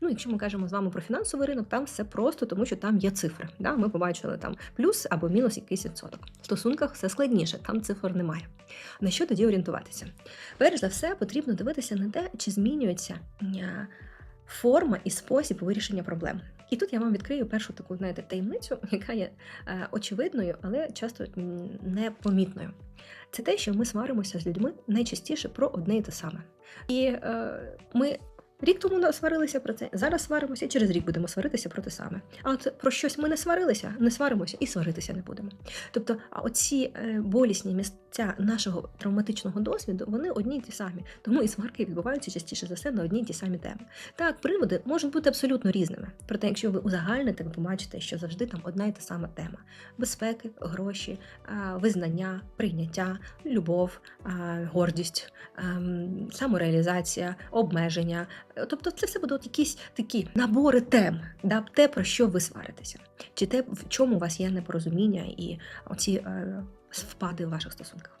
Ну, якщо ми кажемо з вами про фінансовий ринок, там все просто, тому що там є цифри. Да? Ми побачили там плюс або мінус якийсь відсоток. В стосунках все складніше, там цифр немає. На що тоді орієнтуватися? Перш за все, потрібно дивитися на те, чи змінюється е, форма і спосіб вирішення проблем. І тут я вам відкрию першу таку знаєте, таємницю, яка є е, очевидною, але часто непомітною. Це те, що ми сваримося з людьми найчастіше про одне і те саме. І е, ми рік тому сварилися про це, зараз сваримося, через рік будемо сваритися про те саме. А от про щось ми не сварилися, не сваримося і сваритися не будемо. Тобто, а оці е, болісні місця нашого травматичного досвіду, вони одні й ті самі. Тому і сварки відбуваються частіше за все на одні й ті самі теми. Так, приводи можуть бути абсолютно різними. Проте, якщо ви узагальните, ви побачите, що завжди там одна й та сама тема: безпеки, гроші, визнання, прийняття, любов, гордість, ем, самореалізація, обмеження. Е, Тобто, це все будуть якісь такі набори тем, да, те, про що ви сваритеся, чи те, в чому у вас є непорозуміння і оці е, впади в ваших стосунках.